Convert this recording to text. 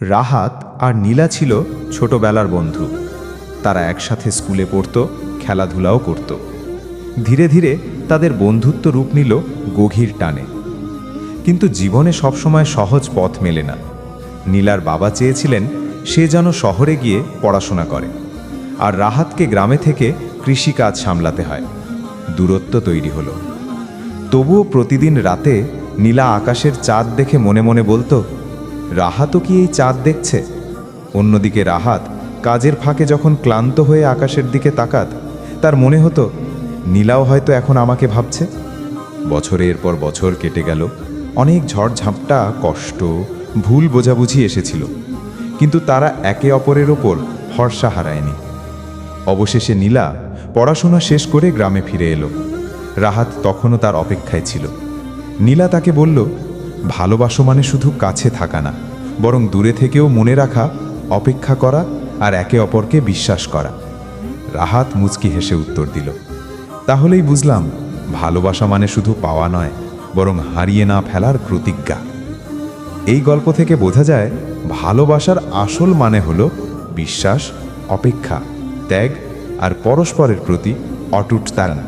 রাহাত আর নীলা ছিল ছোটবেলার বন্ধু। তারা একসাথে স্কুলে পড়ত, খেলাধুলাও করত। ধীরে ধীরে তাদের বন্ধুত্ব রূপ নিল গভীর টানে। কিন্তু জীবনে সবসময় সহজ পথ মেলে না। নীলার বাবা চেয়েছিলেন সে যেন শহরে গিয়ে পড়াশোনা করে। আর রাহাতকে গ্রামে থেকে কৃষিকাজ সামলাতে হয়। দূরত্ব তৈরি হলো। তবুও প্রতিদিন রাতে নীলা আকাশের চাঁদ দেখে মনে মনে বলতো রাহাতও কি এই চাঁদ দেখছে? অন্যদিকে রাহাত কাজের ফাঁকে যখন ক্লান্ত হয়ে আকাশের দিকে তাকাত, তার মনে হতো, নীলাও হয়তো এখন আমাকে ভাবছে। বছরের পর বছর কেটে গেল, অনেক ঝড়ঝাপটা কষ্ট, ভুল বোঝাবুঝি এসেছিল। কিন্তু তারা একে অপরের ওপর ভরসা হারায়নি। অবশেষে নীলা পড়াশোনা শেষ করে গ্রামে ফিরে এলো। রাহাত তখনও তার অপেক্ষায় ছিল। নীলা তাকে বলল ভালোবাসো মানে শুধু কাছে থাকা না, বরং দূরে থেকেও মনে রাখা, অপেক্ষা করা আর একে অপরকে বিশ্বাস করা। রাহাত মুচকি হেসে উত্তর দিল, তাহলেই বুঝলাম, ভালোবাসা মানে শুধু পাওয়া নয়, বরং হারিয়ে না ফেলার প্রতিজ্ঞা। এই গল্প থেকে বোঝা যায়, ভালোবাসার আসল মানে হলো বিশ্বাস, অপেক্ষা, ত্যাগ আর পরস্পরের প্রতি অটুট তারা